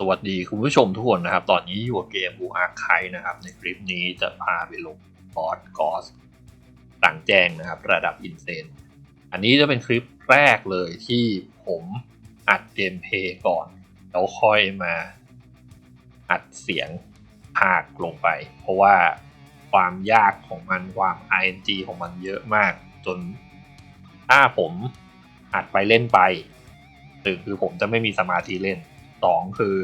สวัสดีคุณผู้ชมทุกคนนะครับ ตอนนี้อยู่กับเกมบูอาร์ไคนะครับ ในคลิปนี้จะพาไปลงบอสกอสต่างแจ้งนะครับ ระดับอินเซน อันนี้จะเป็นคลิปแรกเลยที่ผมอัดเกมเพย์ก่อน แล้วค่อยมาอัดเสียงภาคลงไป เพราะว่าความยากของมันความ RNG ของมันเยอะมากจนถ้าผมอัดไปเล่นไปตึงคือผมจะไม่มีสมาธิเล่น สองคือ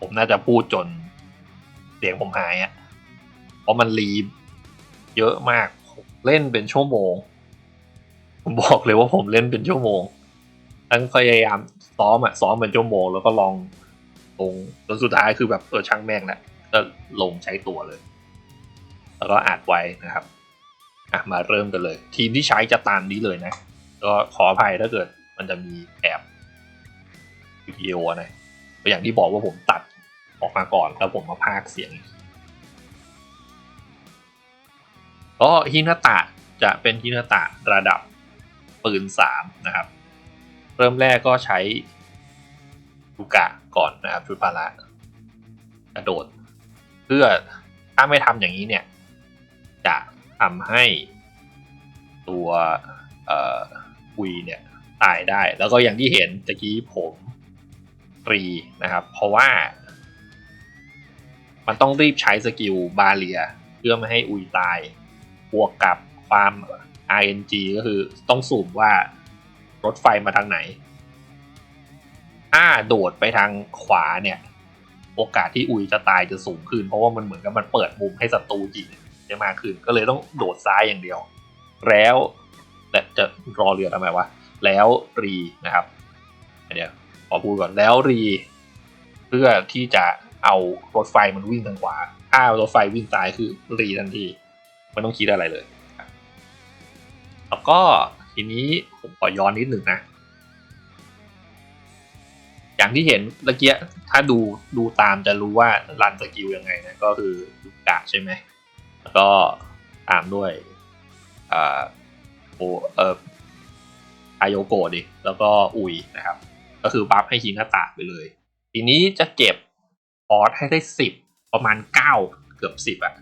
ผมน่าจะพูดจน เสียงผมหายอะ่ะ เพราะมันรีบเยอะมาก เล่นเป็นชั่วโมง ผมบอกเลยว่าผมเล่นเป็นชั่วโมง ทั้งพยายามซ้อมอะซ้อมเป็นชั่วโมง แล้วก็ลองลงจนสุดท้ายคือแบบเออช่างแม่งแหละก็ลงใช้ตัวเลย แล้วก็อัดไว้นะครับอะมาเริ่มกันเลย ทีมที่ใช้จะตามนี้เลยนะ ก็ขออภัยถ้าเกิดมันจะมีแอบวิดีโอนะ อย่างที่บอกว่าผมตัดออกมาก่อนแล้วผมมาพากเสียงก็ฮินาตะจะเป็นฮินาตะระดับปืนสามนะครับ เริ่มแรกก็ใช้ลูกะก่อนนะครับชุดพาระกระโดด เพื่อถ้าไม่ทำอย่างนี้เนี่ย จะทำให้ตัวคุยเนี่ยตายได้ แล้วก็อย่างที่เห็นตะกี้ผม รีนะครับ เพราะว่า มันต้องรีบใช้สกิลบาเลีย เพื่อไม่ให้อุยตายบวกกับความ RNG ก็คือต้องสุ่มว่ารถไฟมาทางไหน ถ้าโดดไปทางขวาเนี่ย โอกาสที่อุยจะตายจะสูงขึ้น เพราะว่ามันเหมือนกับมันเปิดมุมให้ศัตรูยิงได้มากขึ้น ก็เลยต้องโดดซ้ายอย่างเดียว แล้วและจะรอเรือทำไมวะ แล้วรีนะครับ เดี๋ยว ขอพูดก่อนแล้วรี เพื่อที่จะเอารถไฟมันวิ่งทางขวา ถ้ารถไฟวิ่งซ้ายคือรีทันทีไม่ต้องคิดอะไรเลย แล้วก็ทีนี้ผมขอย้อนนิดหนึ่งนะ อย่างที่เห็นเมื่อกี้ถ้าดูดูตามจะรู้ว่ารันสกิลยังไงนะก็คือลูกะใช่ไหมแล้วก็ตามด้วยอ่าโอเออไอายโกดิ แล้วก็อุยนะครับ ก็คือบัฟให้ฮินาตะไปเลย ทีนี้จะเก็บพอร์ตให้ได้สิบประมาณเก้าเกือบสิบอะ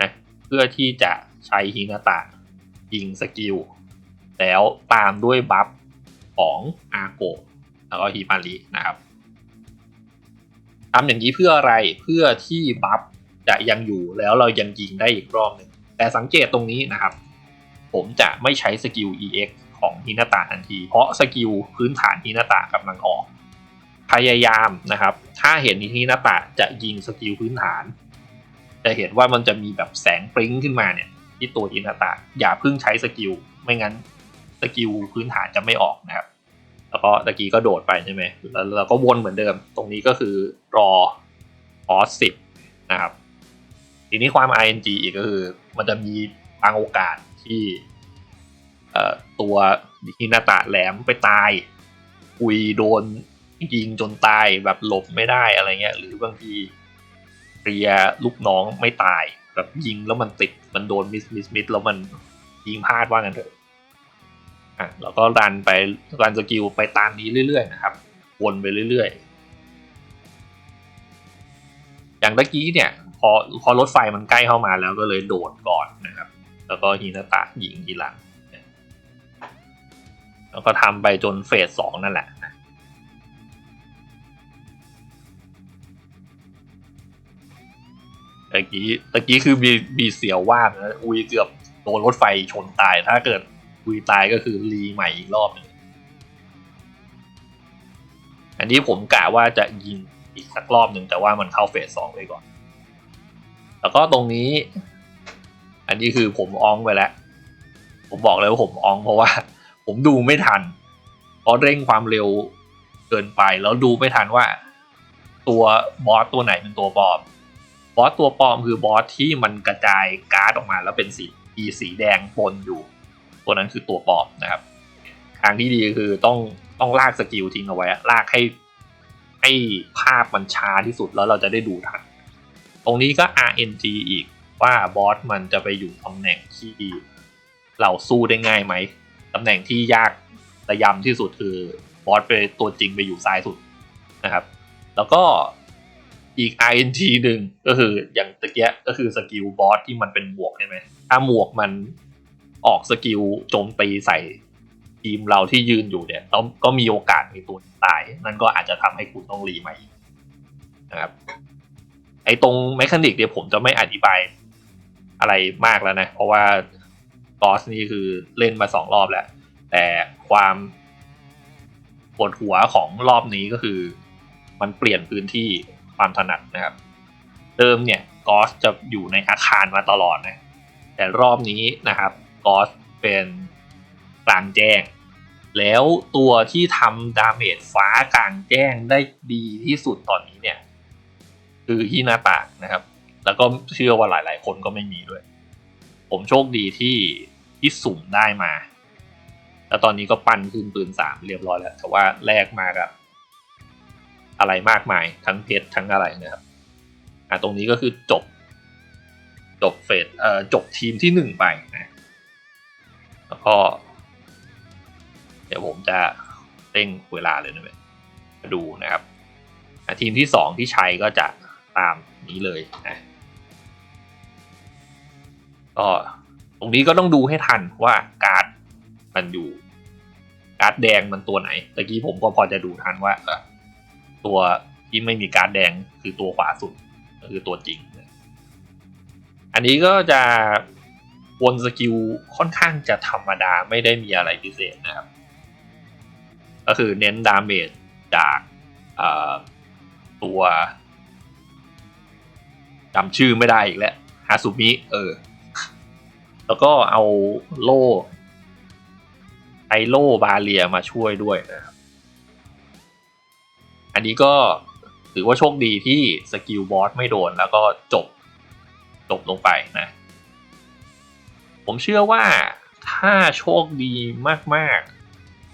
นะเพื่อที่จะใช้ฮินาตะยิงสกิล แล้วตามด้วยบัฟของอาโกะแล้วก็ฮิมารินะครับทำอย่างนี้เพื่ออะไรเพื่อที่บัฟจะยังอยู่แล้วเรายังยิงได้อีกรอบหนึ่งแต่สังเกตตรงนี้นะครับ ผมจะไม่ใช้สกิล EX ของฮินาตะทันที เพราะสกิลพื้นฐานฮินาตะกำลังออก พยายามนะครับ ถ้าเห็นฮินาตะจะยิงสกิลพื้นฐาน จะเห็นว่ามันจะมีแบบแสงปริ้งขึ้นมาเนี่ย ที่ตัวฮินาตะอย่าเพิ่งใช้สกิลไม่งั้นสกิลพื้นฐานจะไม่ออกนะครับ แล้วก็ตะกี้ก็โดดไปใช่ไหมแล้วเราก็วนเหมือนเดิม ตรงนี้ก็คือรอออสสิบนะครับทีนี้ความ ing อีกก็คือ มันจะมีบางโอกาสที่ ตัวฮินาตะแหลมไปตายอุยโดนยิงจนตายแบบหลบไม่ได้อะไรเงี้ย หรือบางทีเรียลูกน้องไม่ตาย แบบยิงแล้วมันติดมันโดนมิสมิสมิสแล้วมันยิงพลาดว่างันเถอะอะแล้วก็รันไปรันสกิลไปตามนี้เรื่อยๆนะครับวนไปเรื่อยๆ อย่างตะกี้เนี่ยพอพอรถไฟมันใกล้เข้ามาแล้วก็เลยโดดก่อนนะครับ แล้วก็ฮินาตะยิงทีหลัง แล้วก็ทำไปจนเฟสสองนั่นแหละตะกี้ตะกี้คือมีมีเสียวว่างนะอุยเกือบโดนรถไฟชนตาย ถ้าเกิดอุยตายก็คือรีใหม่อีกรอบหนึงอันนี้ผมกะว่าจะยิงอีกสักรอบหนึ่งแต่ว่ามันเข้าเฟสสองไปก่อน แล้วก็ตรงนี้ อันนี้คือผมอองไปแล้ว ผมบอกเลยว่าผมอองเพราะว่า ผมดูไม่ทันเพราะเร่งความเร็วเกินไปแล้วดูไม่ทันว่า ตัวบอสตัวไหนเป็นตัวปลอม บอสตัวปลอมคือบอสที่มันกระจายการ์ดออกมาแล้วเป็นสีอีสีแดงปนอยู่ ตัวนั้นคือตัวปลอมนะครับทางที่ดีคือต้องต้องลากสกิลทิ้งเอาไว้ลากให้ให้ภาพมันช้าที่สุดแล้วเราจะได้ดูทัน ตรงนี้ก็ RNG อีกว่าบอสมันจะไปอยู่ตำแหน่งที่เราสู้ได้ง่ายไหม ตำแหน่งที่ยากระยำที่สุดคือบอสไปตัวจริงไปอยู่ซ้ายสุดนะครับ แล้วก็อีก int หนึ่งก็คืออย่างตะเกียก็คือสกิลบอสที่มันเป็นหมวกใช่ไหมถ้าหมวกมันออกสกิลโจมตีใส่ทีมเราที่ยืนอยู่เนี่ยต้องก็มีโอกาสมีตัวตาย นั่นก็อาจจะทำให้คุณต้องรีใหม่นะครับไอ้ตรงแมคานิกเนี่ยผมจะไม่อธิบายอะไรมากแล้วนะ เพราะว่า กอสนี่คือเล่นมาสองรอบแล้ว แต่ความปวดหัวของรอบนี้ก็คือ มันเปลี่ยนพื้นที่ความถนัดนะครับ เดิมเนี่ยกอสจะอยู่ในอาคารมาตลอดนะแต่รอบนี้นะครับกอสเป็นกลางแจ้ง แล้วตัวที่ทำดาเมจฟ้ากลางแจ้งได้ดีที่สุดตอนนี้เนี่ย คือฮินาตะนะครับ แล้วก็เชื่อว่าหลาย ๆ คนก็ไม่มีด้วย ผมโชคดีที่ที่สุ่มได้มา แล้วตอนนี้ก็ปั้นขึ้นปืนสามเรียบร้อยแล้ว แต่ว่าแลกมากับ อะไรมากมายทั้งเพชรทั้งอะไรนะครับ อะตรงนี้ก็คือจบ จบเฟสเอ่อจบทีมที่หนึ่งไปนะแล้วก็ เดี๋ยวผมจะเร่งเวลาเลยนะเดูนะครับทีมที่สองที่ใช้ก็จะตามนี้เลยนะ ก็ตรงนี้ก็ต้องดูให้ทันว่าการ์ดมันอยู่ การ์ดแดงมันตัวไหนตะกี้ผมก็พอจะดูทันว่าตัวที่ไม่มีการ์ดแดงคือตัวขวาสุดก็คือตัวจริง อันนี้ก็จะวนสกิลค่อนข้างจะธรรมดาไม่ได้มีอะไรพิเศษนะครับ ก็คือเน้นดาเมจจากตัวจำชื่อไม่ได้อีกแล้วฮาซุมิเออ แล้วก็เอาโล่ไอโล่บาเลียมาช่วยด้วยนะครับ อันนี้ก็ถือว่าโชคดีที่สกิลบอสไม่โดนแล้วก็จบจบลงไปนะ ผมเชื่อว่าถ้าโชคดีมาก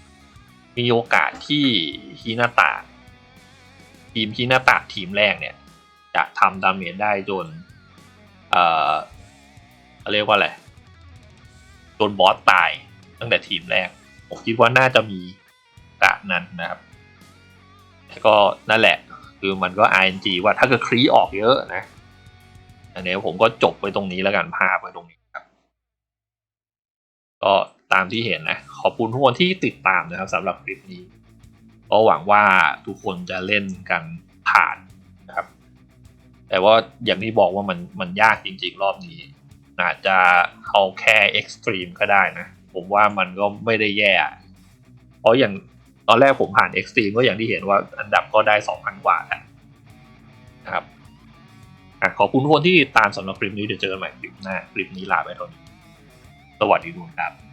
ๆ มีโอกาสที่ฮินาตะทีมฮินาตะทีมแรกเนี่ย จะทำดาเมจได้จน เอ่อเรียกว่าอะไร จนบอสตายตั้งแต่ทีมแรก ผมคิดว่าน่าจะมีกาสนั้นนะครับแล้วก็นั่นแหละ คือมันก็ RNG ว่าถ้าเกิดครีออกเยอะนะอันนี้ผมก็จบไปตรงนี้แล้วกันภาพไปตรงนี้ครับ ก็ตามที่เห็นนะ ขอบคุณทุกคนที่ติดตามนะครับสำหรับคลิปนี้ ก็หวังว่าทุกคนจะเล่นกันผ่านนะครับ แต่ว่าอย่างที่บอกว่ามันมันยากจริงๆ รอบนี้ อาจจะเอาแค่เอ็กซ์ตรีมก็ได้นะ ผมว่ามันก็ไม่ได้แย่ เพราะอย่างตอนแรกผมผ่านเอ็กซ์ตรีมก็อย่างที่เห็นว่าอันดับก็ได้สองพันกว่าแล้วนะครับอขอบคุณทุกคนที่ตามสำหรับคลิปนี้เดี๋ยวเจอกันใหม่คลิปหน้า คลิปนี้ลาไปเท่านี้ สวัสดีทุกคนครับ